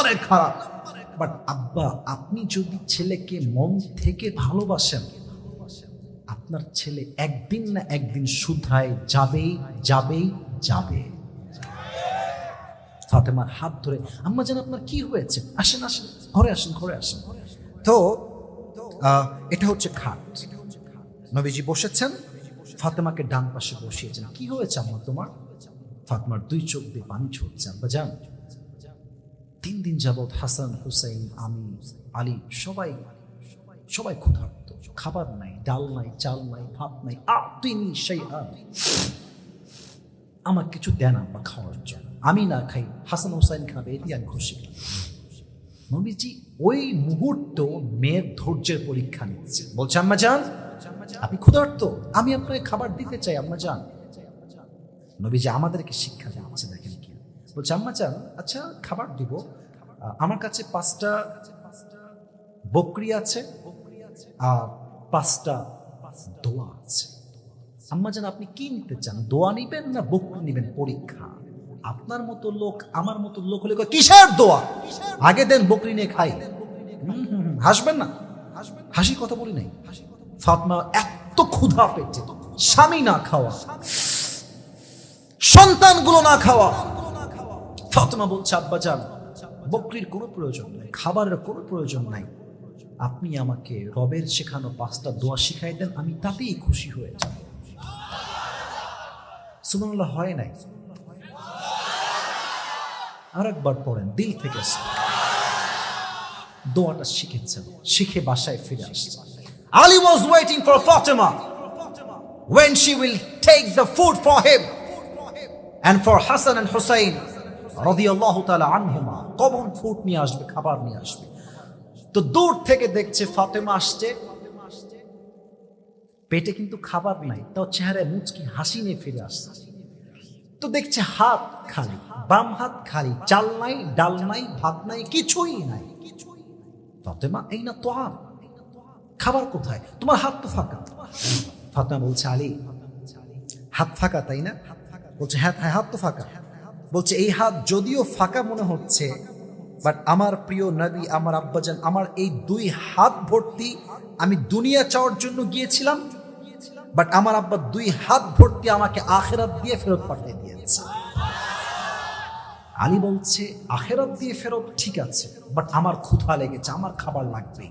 নাম্বারে খারাপ। বাট আব্বা, আপনি যদি ছেলেকে মন থেকে ভালোবাসেন, আপনার ছেলে একদিন না একদিন শুধরায় যাবেই যাবেই, যাবে। ফাতেমার হাত ধরে, আম্মা যেন আপনার কি হয়েছে? আসেন আসেন, ঘরে আসেন ঘরে আসেন। তো এটা হচ্ছে খাট। নবীজি বসেছেন, ফাতেমাকে ডান পাশে বসিয়েছেন। কি হয়েছে আম্মা তোমার? ফাতেমার দুই চোখ দিয়ে পানি ছুটছে আব্বা, যান। তিন দিন যাবৎ হাসান, হুসাইন, আমি, আলী সবাই সবাই ক্ষুধার্ত। খাবার নাই, ডাল নাই, চাল নাই, ভাত নাই, আতিনি সেই আমার কিছু দেন আব্বা খাওয়ার জন্য। আমি না খাই, হাসান, হুসাইন খাবে, এটি আমি খুশি। নবীজি ওই মুহূর্ত মেয়ের ধৈর্যের পরীক্ষা নিচ্ছে। বলছে, আম্মা যান, আপনি ক্ষুধার্ত, আমি আপনাকে খাবার দিতে চাই, আম্মা যান। নবীজি আমাদেরকে শিক্ষা দিচ্ছে বলছে, আম্মা যান আচ্ছা খাবার দিব। আমার কাছে পাঁচটা বকরি আছে আর পাঁচটা দোয়া আছে। আম্মা জান আপনি কি নিতে চান, দোয়া নিবেন না বকরি নিবেন? পরীক্ষা। আপনার মতো লোক, আমার মতো লোক হলে কিসের দোয়া? আগে দেন বকরি নিয়ে খাই। হাসবেন না? হাসির কথা বলি নাই। ফাতমা এত ক্ষুধা পেটে স্বামী না খাওয়া, সন্তানগুলো না খাওয়া। ফাতেমা বলছে, আব্বা যান, বকরির কোনো প্রয়োজন নাই, খাবারের কোনো প্রয়োজন নাই। আপনি আমাকে রবের শেখানো পাঁচটা দোয়া শিখাই দেন, আমি তাতেই খুশি হয়ে যাব। সুবহানাল্লাহ, হয় নাই? আর একবার পড়েন, দিল থেকে দোয়াটা শিখেছেন, শিখে বাসায় ফিরে আসছে। Ali was waiting for Fatema. When she will take the food for him and for Hassan and Hussein রাদিয়াল্লাহু তাআলা আনহুমা কখন ফুড নিয়ে আসবে, খাবার নিয়ে আসবে। তো দূর থেকে দেখছে ফাতেমা আসছে। পেটে কিন্তু খাবার নাই, তাও চেহারায় মুচকি হাসি নিয়ে ফিরে আসছে। তো দেখছে হাত খালি, বাম হাত খালি, চাল নাই, ডাল নাই, ভাত নাই, কিছুই নাই। ফাতেমা, এই না তো খাবার কোথায়? তোমার হাত তো ফাঁকা। ফাতেমা বলছে, আলী, হাত ফাঁকা, তাই না? বলছে হ্যাঁ হ্যাঁ হাত তো ফাঁকা। বলছে, এই হাত যদিও ফাঁকা মনে হচ্ছে বাট আমার প্রিয় নবী, আমার আব্বাজান, আমার এই দুই হাত ভর্তি আমি দুনিয়া চাওয়ার জন্য গিয়েছিলাম বাট আমার আব্বা দুই হাত ভর্তি আমাকে আখেরাত দিয়ে ফেরত পাঠিয়ে দিয়েছে। আলী বলছে, আখেরাত দিয়ে ফেরত ঠিক আছে বাট আমার ক্ষুধা লেগেছে, আমার খাবার লাগবে।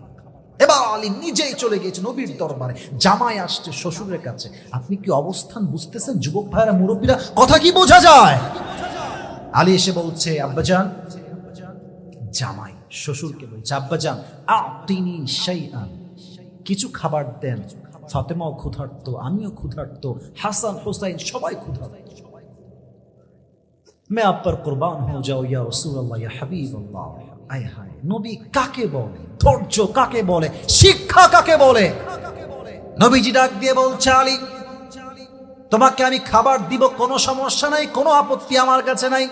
এবার আলী নিজেই চলে গিয়েছে নবীর দরবারে, জামাই আসছে শ্বশুরের কাছে। আপনি কি অবস্থান বুঝতেছেন, যুবক ভাইয়েরা, মুরব্বীরা? কথা কি বোঝা যায়? আলী এসে বলছে আব্বাজান জামাই শ্বশুরকে বলছে আব্বাজান আতিনি শাইআন কিছু খাবার দেন ফাতেমাও ক্ষুধার্ত আমিও ক্ষুধার্ত হাসান হোসাইন সবাই ক্ষুধার্ত मैं आप पर कुर्बान हो जाओ या रसूल अल्लाह या হাবিব আল্লাহ আয় হায় নবী কাকে বলে ধৈর্য কাকে বলে শিক্ষা কাকে বলে নবীজি ডাক দিয়ে বলছে আলী তোমাকে আমি খাবার দিব, কোনো সমস্যা নাই, কোনো আপত্তি আমার কাছে নাই।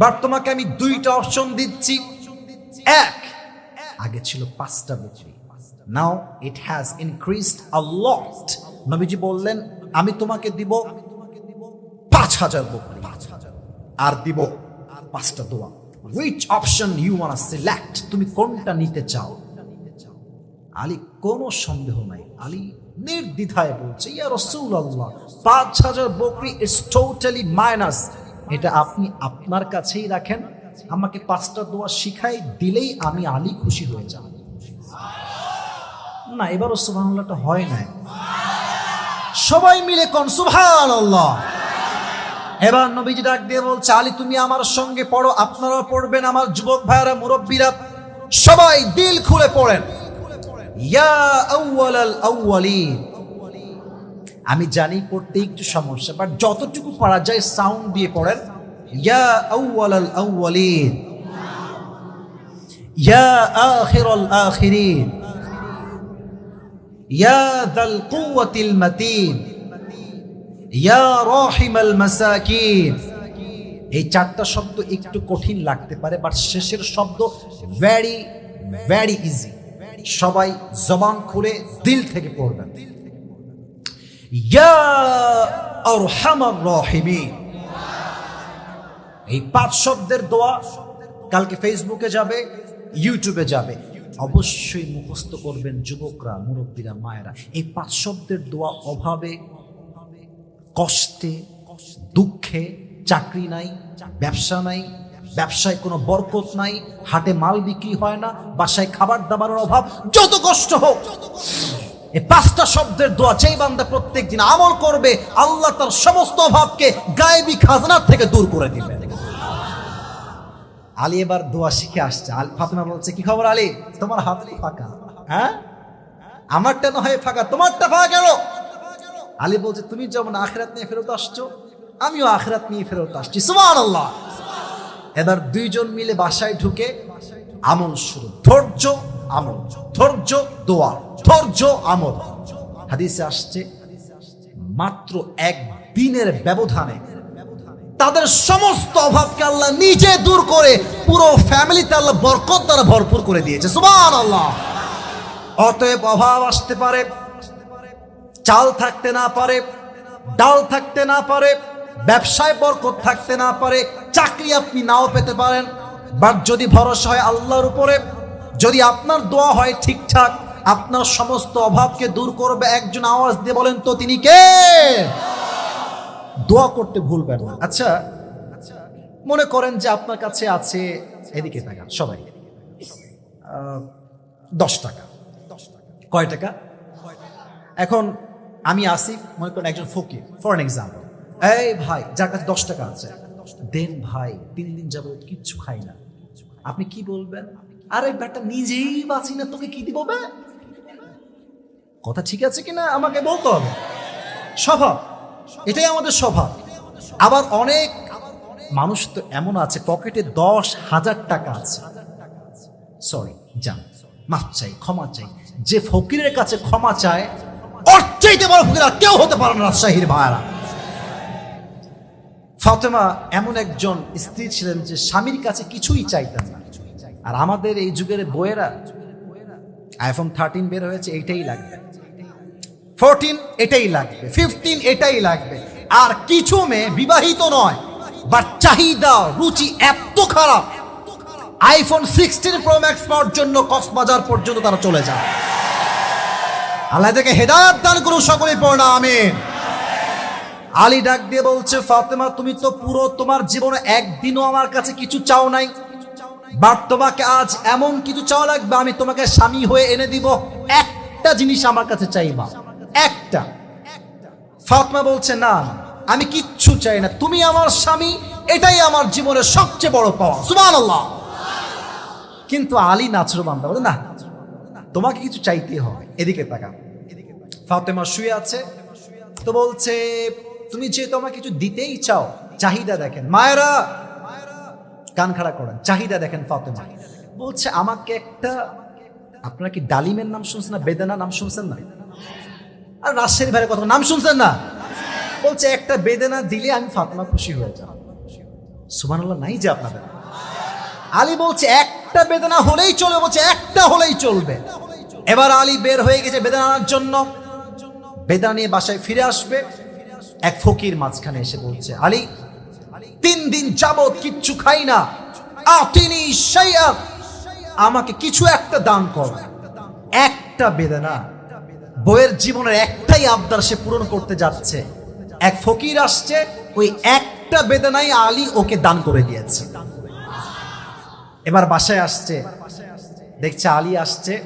বাট তোমাকে আমি দুইটা অপশন দিচ্ছি। এক, আগে ছিল পাঁচটা বকরি নাও ইট হ্যাজ ইনক্রিজড আ লট নবীজি বললেন, আমি তোমাকে দিব পাঁচ হাজার বকরি। আর দিব পাঁচটা দোয়া। Which option you want select তুমি কোনটা নিতে চাও? আলী কোনো সন্দেহ নাই। আলী নির্দ্বিধায় বলছে, ইয়া রসুল আল্লাহ পাঁচ হাজার বকরি ইজ টোটালি মাইনাস এটা আপনি আপনার কাছেই রাখেন, আমাকে পাঁচটা দোয়া শিখাই দিলেই আমি আলী খুশি হয়ে যাব না, এবারও সুবহানাল্লাহটা হয় না সবাই মিলে কোন সুবহান আল্লাহ এবার নবীজি ডাক দিয়ে বলছে, আলী, তুমি আমার সঙ্গে পড়ো, আপনারাও পড়বেন, আমার যুবক ভাইয়েরা, মুরব্বীরা, সবাই দিল খুলে পড়েন। আমি জানি পড়তে একটু সমস্যা বাট যতটুকু পারা যায় সাউন্ড দিয়ে পড়েন। এই চারটা শব্দ একটু কঠিন লাগতে পারে বাট শেষের শব্দ ভ্যারি ভেরি ইজি সবাই জবান খুলে দিল থেকে পড়বেন। এই পাঁচ শব্দের দোয়া কালকে ফেসবুকে যাবে, ইউটিউবে যাবে। অবশ্যই মুখস্থ করবেন যুবকরা, মুরব্বীরা, মায়েরা। এই পাঁচ শব্দের দোয়া অভাবে, কষ্টে, দুঃখে চাকরি নাই, ব্যবসা নাই ব্যবসায় কোনো বরকত নাই, হাটে মাল বিক্রি হয় না, বাসায় খাবার দাবারের অভাব, যত কষ্ট হোক। এই পাঁচটা শব্দের দোয়া যেই বান্দা প্রত্যেক দিন আমল করবে, আল্লাহ তার সমস্ত অভাবকে গায়েবি খাজনার থেকে দূর করে দিবেন। আলী এবার দোয়া শিখে আসছে। আল ফাতেমা বলছে, কি খবর আলী? তোমার হাত ফাঁকা। হ্যাঁ? আমারটা না হয় ফাঁকা, তোমারটা ফাঁকা কেন? আলী বলছে, তুমি যেমন আখরাত নিয়ে ফেরত আসছো, আমিও আখরাত নিয়ে ফেরত আসছি। সুমান আল্লাহ এবার দুইজন মিলে বাসায় ঢুকে আমল শুরু। ধৈর্য, আমল। ধৈর্য, দোয়া। ধৈর্য, আমল। হাদিসে আসছে, মাত্র এক দিনের ব্যবধানে তাদের সমস্ত অভাবকে আল্লাহ নিজে দূর করে পুরো ফ্যামিলিতে আল্লাহ বরকত দ্বারা ভরপুর করে দিয়েছে। সুমান আল্লাহ অতএব অভাব আসতে পারে, চাল থাকতে না পারে, ডাল থাকতে না পারে, ব্যবসায় বরকত থাকতে না পারে চাকরি আপনি নাও পেতে পারেন। বাট যদি ভরসা হয় আল্লাহর উপরে, যদি আপনার দোয়া হয় ঠিকঠাক, আপনার সমস্ত অভাবকে দূর করবে। একজন আওয়াজ দিয়ে বলেন, তো তিনি কে? দোয়া করতে ভুলবেন না। আচ্ছা মনে করেন যে আপনার কাছে আছে, এদিকে টাকা সবাই। দশ টাকা। কয় টাকা? এখন আমি আসিফ, মনে করেন একজন ফকির ফর এক্সাম্পল এই ভাই, যার কাছে দশ টাকা আছে। দেন ভাই তিন দিন যাব কিচ্ছু খাই না। আপনি কি বলবেন? আরে ব্যাটা, নিজেই বাঁচি না, তোকে কি দিব বে? কথা ঠিক আছে কিনা? আমাকে বলতে হবে। স্বভাব। এটাই আমাদের স্বভাব। আবার অনেক মানুষ তো এমন আছে, পকেটে দশ হাজার টাকা আছে। সরি যান মাফ চাই, ক্ষমা চাই। যে ফকিরের কাছে ক্ষমা চায়, ওর চাইতে বড় ফকির কেউ হতে পারে না রাজশাহীর ভাইরা ফাতেমা এমন একজন স্ত্রী ছিলেন যে স্বামীর কাছে কিছুই চাইতেন না। আর আমাদের এই যুগের বইয়েরা আইফোন থার্টিন বের হয়েছে, এইটাই লাগবে। ফোরটিন এটাই লাগবে। ফিফটিন এটাই লাগবে। আর কিছু মেয়ে বিবাহিত নয় বা চাহিদা, রুচি এত খারাপ। আইফোন সিক্সটিন প্রো ম্যাক্স পাওয়ার জন্য কক্সবাজার পর্যন্ত তারা চলে যায় আল্লাহ থেকে হেদায়ত দান করুন সকলে পড়া আমিন। আলী ডাক দিয়ে বলছে, ফাতেমা, তুমি তো পুরো তোমার জীবনে একদিনও আমার কাছে কিছু চাও নাই। বাট তোমাকে আজ এমন কিছু চাওয়া লাগবে, আমি তোমাকে স্বামী হয়ে এনে দিব। একটা জিনিস আমার কাছে চাইবা একটা। ফাতমা বলছে, না আমি কিচ্ছু চাই না। তুমি আমার স্বামী, এটাই আমার জীবনের সবচেয়ে বড় পাওয়া। সুবহানাল্লাহ। কিন্তু আলী নাচর বান্দা বলে, না, তোমাকে কিছু চাইতে হবে। এদিকে তাকা ফাতেমা শুয়ে আছে, তো বলছে তুমি যেহেতু তোমাকে কিছু দিতেই চাও, চাহিদা দেখেন। মায়েরা কান খাড়া করেন, চাহিদা দেখেন ফাতেমা। বলছে, আমাকে একটা, আপনারা কি ডালিমের নাম শুনছেন না, বেদানা নাম শুনছেন না? আর রাজশাহী ভাইয়ের কথা, নাম শুনছেন না? বলছে, একটা বেদানা দিলে আমি ফাতেমা খুশি হয়ে যাব। সুবহানাল্লাহ, নাই যে আপনাদের। আলী বলছে, একটা বেদনা হলেই চলবে, বলছে, একটা হলেই চলবে। এবার আলী বের হয়ে গেছে বেদনা আনার জন্য। বেদনা নিয়ে বাসায় ফিরে আসবে। এক ফকির মাঝখানে এসে বলছে, আলী, তিন দিন যাবৎ কিচ্ছু খাই না। আতিনি শাইআ আমাকে কিছু একটা দান কর। একটা বেদনা। বইয়ের জীবনের একটাই আবদার সে পূরণ করতে যাচ্ছে। এক ফকির আসছে, ওই একটা বেদনাই আলী ওকে দান করে দিয়েছে। এবার বাসায় আসছে, দেখছে আলী আসছে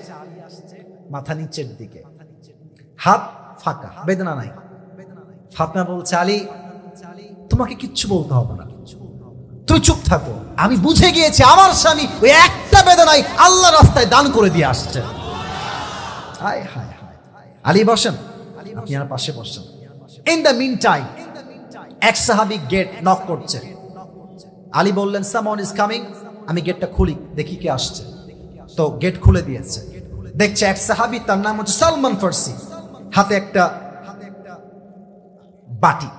মাথা নিচের দিকে। হাত ফাঁকা, বেদনা নাই। ফাতনা বলছে, আলী, তোমাকে কিচ্ছু বলতে হবে না। তুই চুপ থাকো। আমি বুঝে গিয়েছি আমার স্বামী ওই একটা বেদনাই আল্লাহ রাস্তায় দান করে দিয়ে আসছে। আলী, বসেন। আপনি আর পাশে বসেন। ইন দ্য মিন টাইম এক সাহাবি গেট নক করছে। আলী বললেন সামন ইজ কামিং আমি গেটটা খুলি, দেখি কে আসছে। তো গেট খুলে দিয়েছে। দেখছে এক সাহাবি, তার নাম হচ্ছে সালমান ফার্সি। হাতে একটা বাটি।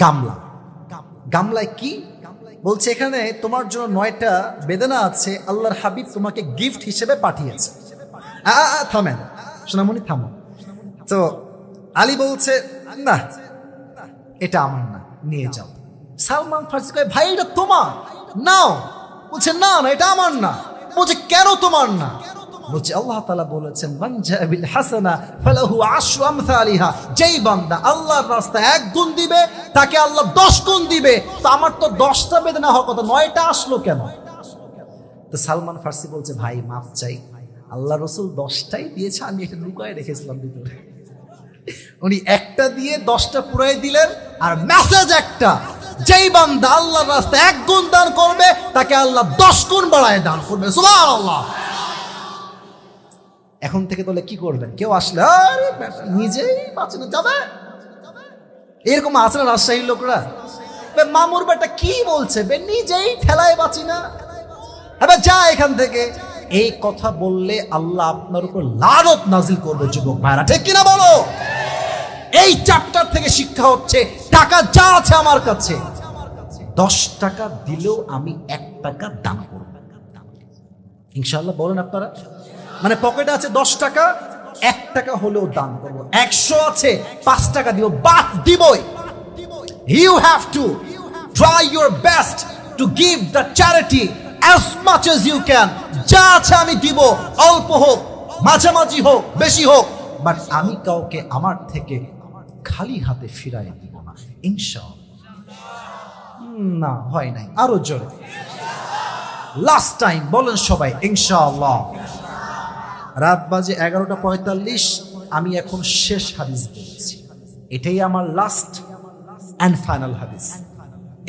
গামলা। গামলায় কি? বলছে এখানে তোমার জন্য নয়টা বেদনা আছে, আল্লাহর হাবিব তোমাকে গিফট হিসেবে পাঠিয়েছে। থামেন। সোনামণি, থামো। তো আলী বলছে, না, এটা আমার না, নিয়ে যাও। সালমান ফার্সি কয়, ভাই, এটা তোমার। নাও। বলছে, না না, এটা আমার না। বলছে, কেন তোমার না? বলছে, আল্লাহ তাআলা বলেছেন, মান হাসানা ফালাহু আশরু আমসালিহা। যেই বান্দা আল্লাহর রাস্তায় এক গুণ দিবে, তাকে আল্লাহ দশ গুণ দিবে। তো আমার তো দশটা বেদনা হওয়ার কথা, নয়টা আসলো কেন? তো সালমান ফার্সি বলছে, ভাই, মাফ চাই। আল্লাহ রসুল দশটাই দিয়েছে, আমি এটা লুকায় রেখেছিলাম ভিতরে। উনি একটা দিয়ে দশটা পুরাই দিলেন, আর মেসেজ একটা। যেই বান্দা আল্লাহর রাস্তায় এক গুণ দান করবে, তাকে আল্লাহ দশ গুণ বাড়ায় দান করবে। সুবহানাল্লাহ। এখন থেকে তাহলে কি করবেন কেউ আসলে, আরে, নিজেই বাঁচানো যাবে। এরকম আছে না রাজশাহীর লোকরা? মামুর বেটা কি বলছে? বে, নিজেই ঠেলায় বাঁচি না। যা এখান থেকে। এই কথা বললে আল্লাহ আপনার উপর লানত নাজিল করবে যুবক ভাইরা। ঠিক কিনা বলো? এই চ্যাপ্টার থেকে শিক্ষা হচ্ছে, টাকা যা আছে আমার কাছে। দশ টাকা দিলেও আমি এক টাকা দান করব। ইনশাল্লাহ বলেন আপনারা। মানে পকেটে আছে দশ টাকা, এক টাকা হলেও দান করব। একশো আছে, পাঁচ টাকা দিব বাদ দিবই। You have to try your best to give the charity as much as you can যা আছে আমি দিব, অল্প হোক, মাঝামাঝি হোক, বেশি হোক। বাট আমি কাউকে আমার থেকে খালি হাতে ফিরাই দিব না, ইনশাআল্লাহ। না, হয় নাই, আরও জোরে। লাস্ট টাইম বলেন সবাই, ইনশাআল্লাহ। রাত বাজে এগারোটা পঁয়তাল্লিশ, আমি এখন শেষ হাদিস বলছি এটাই আমার লাস্ট অ্যান্ড ফাইনাল হাদিস।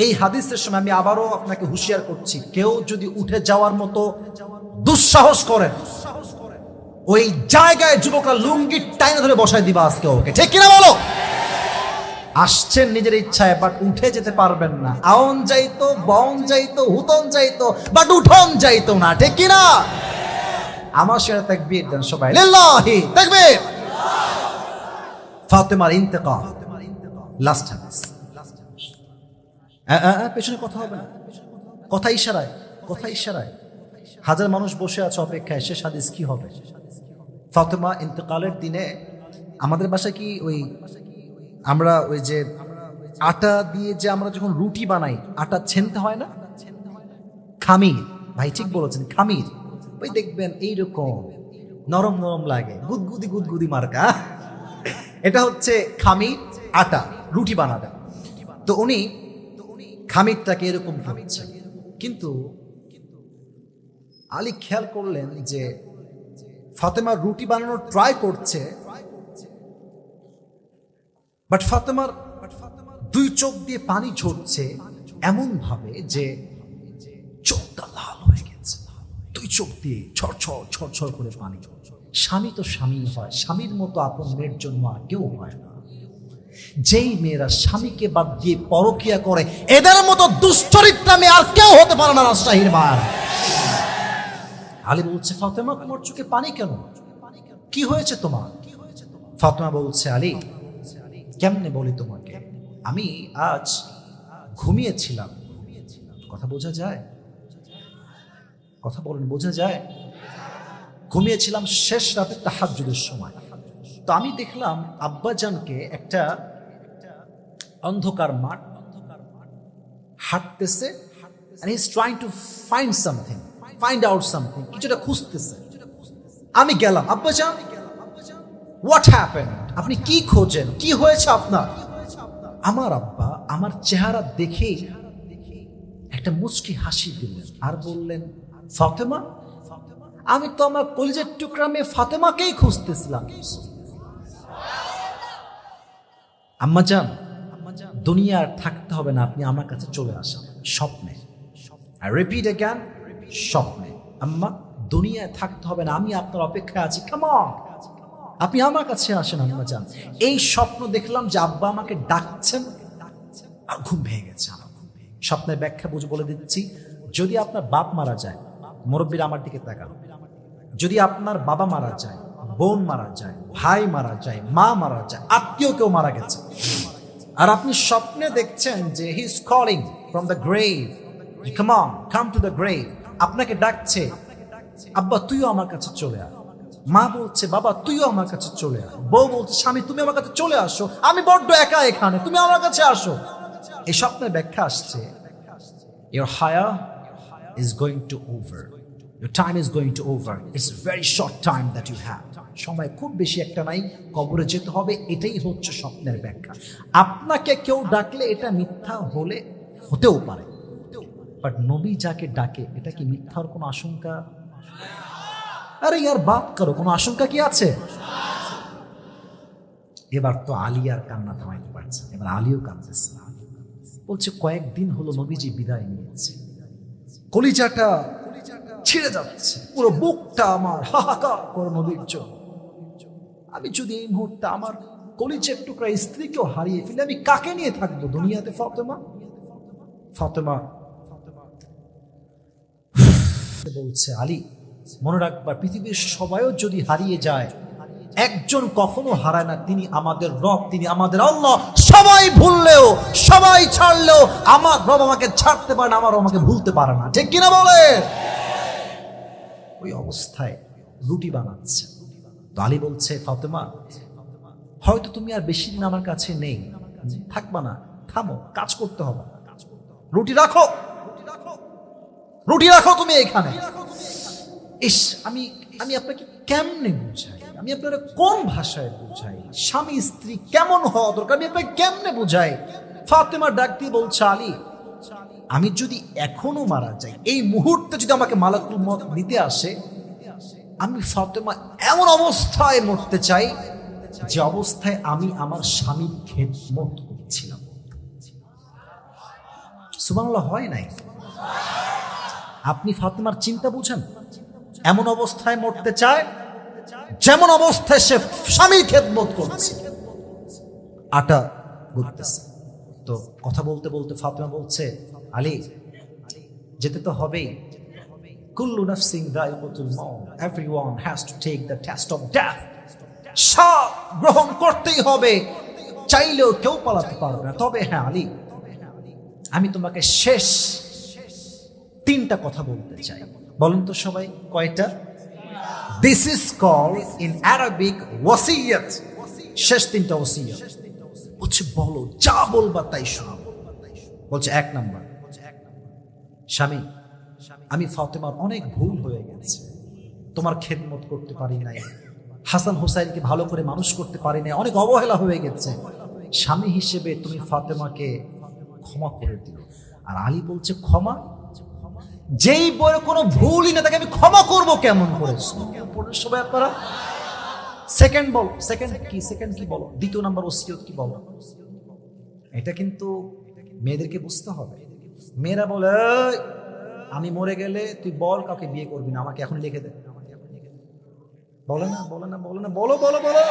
এই হাদিসের সময় আমি আবারও আপনাকে হুঁশিয়ার করছি, কেউ যদি উঠে যাওয়ার মতো দুঃসাহস করেন, ওই জায়গায় যুবকরা লুঙ্গি টাইনে ধরে বসায় দিবা আজকে ওকে। ঠিক কিনা বলো? আসছেন নিজের ইচ্ছায় বাট উঠে যেতে পারবেন না। আওন যাইতো বন যাইতো, হুতন যাইতো বাট উঠন যাইতো না। ঠিক কিনা? আমার সেটা তাকবীর দেন সবাই। লিল্লাহি, তাকবীর! ফাতেমার ইন্তেকাল। লাস্ট হাদিস। পেছনে কথা হবে না। কথা ইশারায় কথা ইশারায়। হাজার মানুষ বসে আছে অপেক্ষায়, শেষ হাদিস কি হবে? ফাতেমা ইন্তেকালের দিনে আমাদের বাসায় কি ওই আমরা ওই যে আটা দিয়ে যে আমরা যখন রুটি বানাই, আটা ছেনতে হয় না? খামির। ভাই ঠিক বলেছেন, খামির। ওই দেখবেন এইরকম নরম নরম লাগে, গুদগুদি গুদগুদি মার্কা। এটা হচ্ছে খামির আটা, রুটি বানাটা। তো উনি খামিরটাকে এরকম ভাবছেন। কিন্তু আলী খেয়াল করলেন যে ফাতেমা রুটি বানানোর ট্রাই করছে বাট ফাতেমার দুই চোখ দিয়ে পানি ঝরছে এমন ভাবে যে চোখটা লাল হয়ে দুই চোখ দিয়ে ছড়ছড় ছড়ছড় করে পানি। স্বামী তো স্বামী হয়, স্বামীর মতো আপন মেয়ের জন্য আর কেউ হয় না। যেই মেয়েরা স্বামীকে বাদ দিয়ে পরকিয়া করে, এদের মতো দুশ্চরিত্রা মেয়ে আর কেউ হতে পারে না রাজশাহীর মার আলী বলছে, ফাতেমা তোমার চোখে পানি কেন? কি হয়েছে তোমার? ফাতেমা বলছে, আলী, কেমনে বলি তোমাকে? আমি আজ ঘুমিয়েছিলাম। কথা বোঝা যায়? কথা বলেন, বোঝা যায়? ঘুমিয়েছিলাম শেষ রাতে তাহাজ্জুদের সময়। তো আমি দেখলাম আব্বাজানকে একটা অন্ধকার মাঠ হাঁটতেছে কিছুটা খুঁজতেছে। আমি গেলাম, আব্বাজান হোয়াট হ্যাপেন আপনি কি খোঁজেন? কি হয়েছে আপনার? আমার আব্বা আমার চেহারা দেখে একটা মুচকি হাসি দিলেন, আর বললেন ফাতেমা? আমি তো আমার কলিজের টুকরা মেয়ে ফাতেমাকেই খুঁজতেছিলাম। আম্মা যান, দুনিয়া আর থাকতে হবে না, আপনি আমার কাছে চলে আসেন। স্বপ্নে। রিপিট অ্যাগান স্বপ্নে। আম্মা, দুনিয়ায় থাকতে হবে না, আমি আপনার অপেক্ষায় আছি। কেমন আপনি আমার কাছে আসেন, আম্মা যান। এই স্বপ্ন দেখলাম যে আব্বা আমাকে ডাকছেন। আর ঘুম ভেঙে গেছে। আমার স্বপ্নের ব্যাখ্যা বুঝে বলে দিচ্ছি, যদি আপনার বাপ মারা যায় মুরব্বীরা আমার দিকে তাকান। যদি আপনার বাবা মারা যায়, বোন মারা যায়, ভাই মারা যায়, মা মারা যায়, আত্মীয় কেউ মারা গেছে, আর আপনি স্বপ্নে দেখছেন যে he is calling from the grave come on come to the grave আপনাকে ডাকছে, আব্বা, তুইও আমার কাছে চলে আয়। মা বলছে, বাবা, তুইও আমার কাছে চলে আয়। বউ বলছে, স্বামী, তুমি আমার কাছে চলে আসো, আমি বড্ড একা এখানে, তুমি আমার কাছে আসো। এই স্বপ্নের ব্যাখ্যা আসছে ইউর হায়া is going to over. Your time is going to over. It's a very short time that you have. সময় খুব বেশি একটা নাই, কবরে যেতে হবে, এটাই হচ্ছে স্বপ্নের ব্যাখ্যা আপনাকে কেউ ডাকলে এটা মিথ্যা হলে হতেও পারে বাট নবী যাকে ডাকে, এটা কি মিথ্যার কোনো আশঙ্কা আরে ইয়ার বাদ করো, কোনো আশঙ্কা কি আছে এবার তো আলী আর কান্না থামাইতে পারছে। এবার আলীও কাঁদতেছে বলছে, কয়েকদিন হলো নবীজি বিদায় নিয়েছে কলিজাটা ছিঁড়ে যাচ্ছে। পুরো বুকটা আমার হাহাকার জন্য আমি যদি এই মুহূর্তে আমার কলিজের টুকরা স্ত্রীকেও হারিয়ে ফেলে, আমি কাকে নিয়ে থাকব দুনিয়াতে, ফাতেমা? ফাতেমা। বলছে, আলী, মনে রাখবার পৃথিবীর সবাইও যদি হারিয়ে যায় একজন কখনো হারায় না, তিনি আমাদের রব, তিনি আমাদের আল্লাহ। সবাই ভুললেও, সবাই ছাড়লেও আমার রব আমাকে ছাড়তে পারে না, আমার আমাকে ভুলতে পারে না। ঠিক কিনা বলে? ওই অবস্থায় রুটি বানাচ্ছে। আলী বলছে, ফাতেমা, হয়তো তুমি আর বেশি দিন আমার কাছে নেই। থাকবা না, থামো, কাজ করতে হবে। রুটি রাখো রুটি রাখো তুমি এখানে। ইস, আমি আমি আপনাকে কেমনে বুঝাই? আমি আপনার কোন ভাষায় বুঝাই। স্বামী, স্ত্রী কেমন হওয়া দরকার? আমি আপনাকে কেমনে বুঝাই? ফাতেমা ডাক দিয়ে বলছে, আলী, আমি যদি এখনও মারা যাই, এই মুহূর্তে যদি আমাকে মালাকুল মত নিতে আসে, আমি ফাতেমা এমন অবস্থায় মরতে চাই, যে অবস্থায় আমি আমার স্বামীর খেদমত করছিলাম। সুবাংলা হয় নাই? আপনি ফাতেমার চিন্তা বুঝেন? এমন অবস্থায় মরতে চায় যেমন অবস্থায় সে স্বামীর খেদমত করছে। আটা গুনতেছে তো কথা বলতে বলতে ফাতেমা বলছে, আলী, যেতে তো হবেই। কুল্লু নাফসিং has to take the taste of death সব গ্রহণ করতেই হবে। চাইলেও কেউ পালাতে পারবে না। তবে হ্যাঁ আলী, আমি তোমাকে শেষ তিনটা কথা বলতে চাই। বলুন তো সবাই, কয়টা? This is call in Arabic ওয়াসিয়াত শেষ তিনটা ওসিয়ত। বলছে, বলো, যা বলবা তাই শোনাবো। বলছে, এক নাম্বার। স্বামী, আমি ফাতেমার অনেক ভুল হয়ে গেছে। তোমার খেদমত করতে পারি নাই। হাসান হোসাইনকে ভালো করে মানুষ করতে পারি নাই। অনেক অবহেলা হয়ে গেছে। স্বামী হিসেবে তুমি ফাতেমাকে ক্ষমা করে দিও। আর আলী বলছে, ক্ষমা? যেই বইয়ের কোনো ভুলই না, তাকে আমি ক্ষমা করব কেমন করে? সেকেন্ড বল সেকেন্ড কি? সেকেন্ড কি বলো? দ্বিতীয় নাম্বার ওসিয়ত কি বলো? এটা কিন্তু মেয়েদেরকে বুঝতে হবে। মেয়েরা বলে আমি মরে গেলে তুই বল, কাউকে বিয়ে করবি না, আমাকে এখন লিখে দে। বলে না বলে না বলে না, বলো বলো বলো।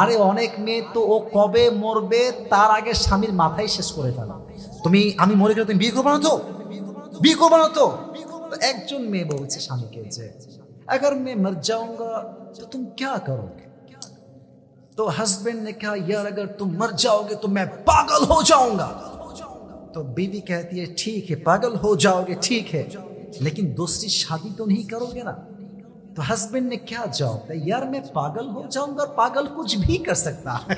আরে অনেক মেয়ে তো ও কবে মরবে তার আগে স্বামীর মাথায় শেষ করে ফেলা। তুমি, আমি মরে গেলে তুমি বিয়ে করব না তো? বিয়ে করব না তো? একজন মেয়ে বলছে স্বামীকে যে अगर मैं मर जाऊंगा तो तुम क्या करोगे तो हस्बैंड ने कहा यार अगर तुम मर जाओगे तो मैं पागल हो जाऊंगा तो बीवी कहती है ठीक है पागल हो जाओगे ठीक है लेकिन दूसरी शादी तो नहीं करोगे ना तो हस्बैंड ने क्या जवाब दिया यार मैं पागल हो जाऊंगा और पागल कुछ भी कर सकता है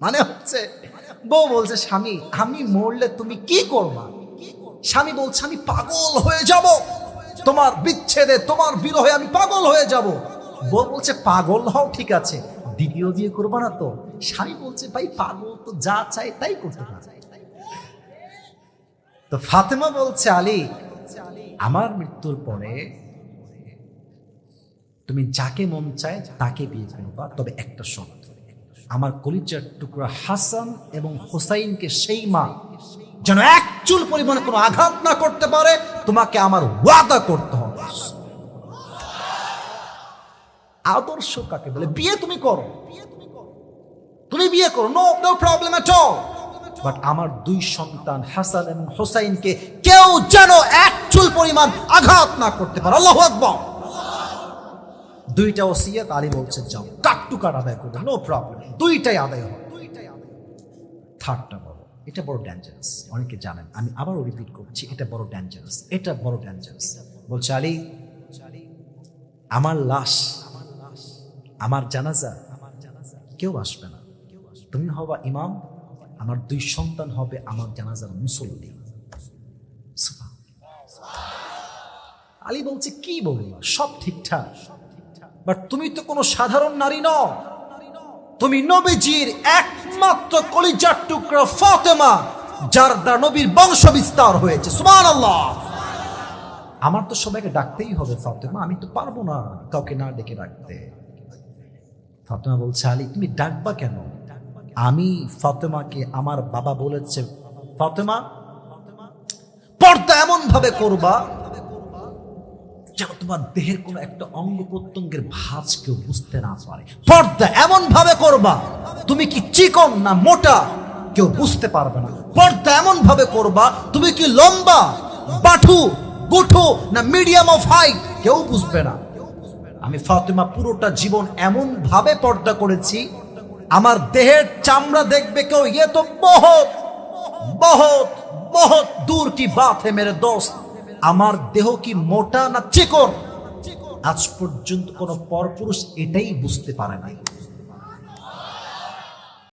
মানে হচ্ছে বউ বলছে স্বামী আমি মরলে তুমি কি করবা স্বামী বলছে আমি পাগল হয়ে যাব তোমার বিচ্ছেদে, তোমার বিরহে আমি পাগল হয়ে যাব। বউ বলছে, পাগল হও, ঠিক আছে। দ্বিতীয় বিয়ে করবা না তো। স্বামী বলছে, ভাই, পাগল তো যা চাই তাই করতে পারে। তো ফাতেমা বলছে, আলী, আমার মৃত্যুর পরে তুমি যাকে মন চায় তাকে বিয়ে করবা তবে একটা শর্ত, আমার কলিজার টুকরা হাসান এবং হোসাইনকে সেই মা যেন এক চুল পরিমাণে কোনো আঘাত না করতে পারে, তোমাকে আমার ওয়াদা করতে হবে। আদর্শ কাকে বলে? বিয়ে তুমি করো। তুমি বিয়ে করো no no problem at all but আমার দুই সন্তান হাসান এবং হোসাইনকে কেউ যেন এক চুল পরিমাণ আঘাত না করতে পারে। আল্লাহ আকবার। দুইটা ওসিয়ত আলী বলছে, যাও কাট টু কাট আদায় করবে নো প্রবলেম দুইটাই আদায় হবে। দুইটাই আদায় থার্ডটা এটা বড় ডেঞ্জারাস অনেকে জানেন, আমি আবারও রিপিট করছি, এটা বড় ডেঞ্জারাস এটা বড় ডেঞ্জারাস বলছে, আলী, আমার লাশ, আমার জানাজা কেউ আসবে না। তুমি হবা ইমাম, আমার দুই সন্তান হবে আমার জানাজার মুসল্লি। আলী বলছে, কি বললা? সব ঠিকঠাক। বাট তুমি তো কোনো সাধারণ নারী নও। তুমি নবীজির একমাত্র কলিজার টুকরা ফাতেমা, যার দ্বারা নবীর বংশ বিস্তার হয়েছে। সুমান আল্লাহ আমার তো সবাইকে ডাকতেই হবে, ফাতেমা। আমি তো পারব না কাউকে না ডেকে রাখতে ফাতেমা বলছে, আলী, তুমি ডাকবা কেন? আমি ফাতেমাকে আমার বাবা বলেছে, ফাতেমা, পর্দা এমন ভাবে করবা যেন তোমার দেহের কোনো একটা অঙ্গ প্রত্যঙ্গের ভাঁজ কেউ বুঝতে না পারে। পর্দা এমন ভাবে করবা, তুমি কি চিকন না মোটা, কেউ বুঝতে পারবে না। পর্দা এমন ভাবে করবা, তুমি কি লম্বা, বাঠু, গুঠু না মিডিয়াম অফ হাইট কেউ বুঝবে না। আমি ফাতেমা, পুরোটা জীবন এমন ভাবে পর্দা করেছি, আমার দেহের চামড়া দেখবে কেউ ইয়ে তো বহুত বহুত বহুত দূর কি হে মেরে দোস্ত। আমার দেহ কি মোটা না চেকর আজ পর্যন্ত কোন পরপুরুষ এটাই বুঝতে পারে নাই।